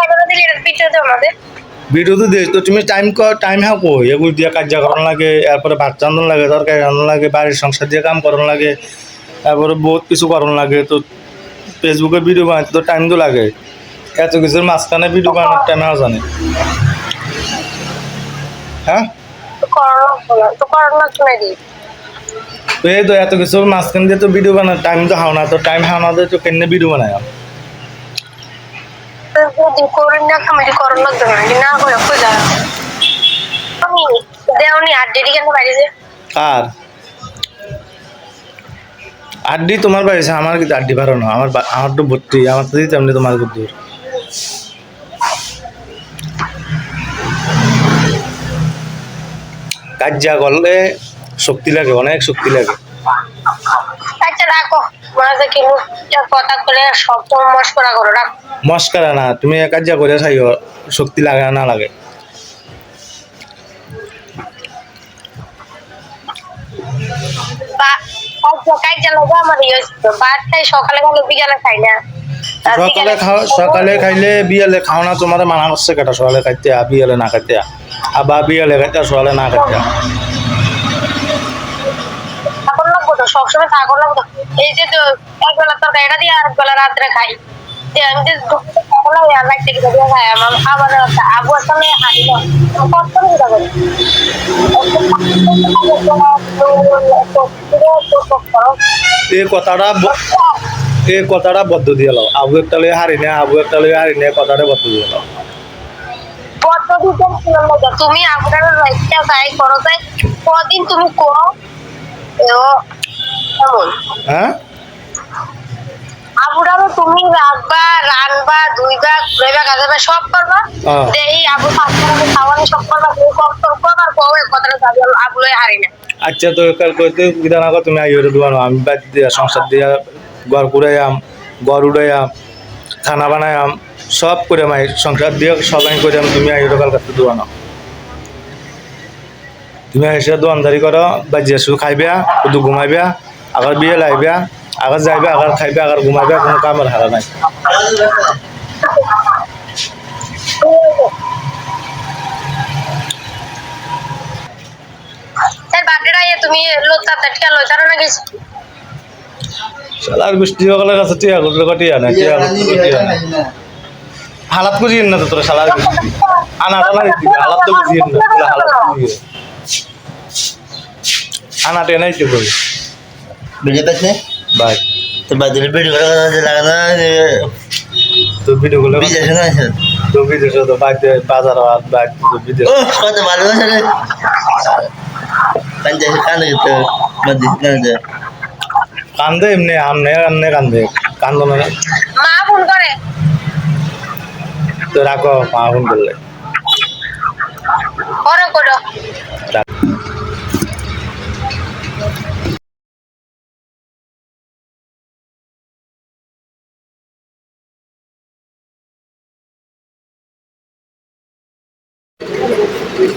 পনেরো আমাদের। ভিডিও তো তো তুমি টাইম টাইম হ্যাঁ কই? এগুলো দিয়ে কাজ করানো লাগে এরপরে ভাত রান্ধন লাগে তরকারি রান্ধন লাগে বাড়ির সংসার দিয়ে কাম করানো লাগে তারপরে বহুত কিছু করানো লাগে তো ফেসবুকে ভিডিও বানাইতে তো টাইম তো লাগে। এত কিছুর মাঝখানে ভিডিও বানানোর টাইম হ্যাঁ জানে। হ্যাঁ? তো এই তো এত কিছুর মাঝখান দিয়ে তো ভিডিও বানার টাইম তো হাও না তো টাইম হাও না তো কেন ভিডিও বানায়? না কমেডি করোনা দেবো না করে খুঁজা আমি দেওনি আর ডেডি কেন বাড়িতে? আর? আড্ডি তোমার বাড়িছে আমার কিন্তু আড্ডি ভালো না আমার আমার তো ভর্তি আমার তো দিতে এমনি তোমার কাজ যা করলে শক্তি লাগে অনেক শক্তি লাগে। আচ্ছা রাখো। হচ্ছে কথা করে সব মস্করা করো রাখো। মস্কারা না তুমি কাজ করে খাইও শক্তি লাগে না লাগে। সকালে খাইলে বিয়ালে খাও না তোমার মানা করছে কেটা সকালে খাইতে বিয়ালে না খাইতে আ। আবার বিয়ালে খাইতে সকালে না খাইতে সবসময় থাকুন লাগবো তো। এই যে তো একবেলা তরকারি এটা দিয়ে আর একবেলা রাত্রে খাই। যে আমি যে আর দিয়ে খাই আমার আবার একটা আবু আসলে হাঁটি কষ্ট করে দিতে পারি এই কথাটা এই কথাটা বদ্ধ দিয়ে লাও। আবু একটা লই হারি নে আবু একটা হারি নে কথাটা বদ্ধ দিয়ে লাও। তুমি আপনার যাই করো যাই। কদিন তুমি করো হ্যাঁ? আবুরারও তুমি রাখবা রানবা ধুইবা ঘুরাইবা গাজাবা সব করবা। দেই আবু পাঁচটা খাওয়ানি সব করবা তুমি কম কম করবা আর কবে কথাটা যাবে আবুলাই হারি না। আচ্ছা তো কাল করতে বিধান আগত তুমি আইও রে দুয়ানো আমি বাদ দিয়া সংসার দিয়া ঘর কুড়াইয়াম ঘর উড়াইয়াম খানা বানায়াম সব করে মাই সংসার দিয়ে সবাই করে তুমি কাল দুয়ানো। তুমি এসে দোয়ানদারি করো বা যেসু খাইবা শুধু ঘুমাইবা আবার বিয়ে লাইবা আবার যাইবা আবার খাইবা আবার ঘুমাইবা কোনো কামের হারা নাই। তার বার্থডেটা তুমি লোতা তাটকা লইতারো না গেছি শালার গোষ্ঠী সকলের কাছে টিয়া করলে কটিয়া না টিয়া করলে কটিয়া না হালাত বুঝিয়েন না তো তোরা শালার গোষ্ঠী। আনা টানা হালাত তো বুঝিয়েন না হালাত বুঝিয়ে আনা টেনাই তো পাচ্ছে বাই তো বাজারে ভিডিও করা লাগানো তো ভিডিও গুলো বিদেশ না আছে তো বিদেশ তো বাইতে বাজার আর বাইতে তো বিদেশ ও কত ভালোবাসা রে কান্দে কান্দে তো মধ্যে কান্দে কান্দে এমনি আমনে আমনে কান্দে কান্দ না মা ফোন করে। তো রাখো মা ফোন করলে। করো করো।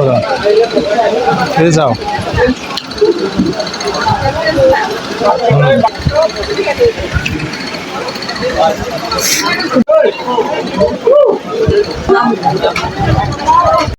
করো এই যাও হুম।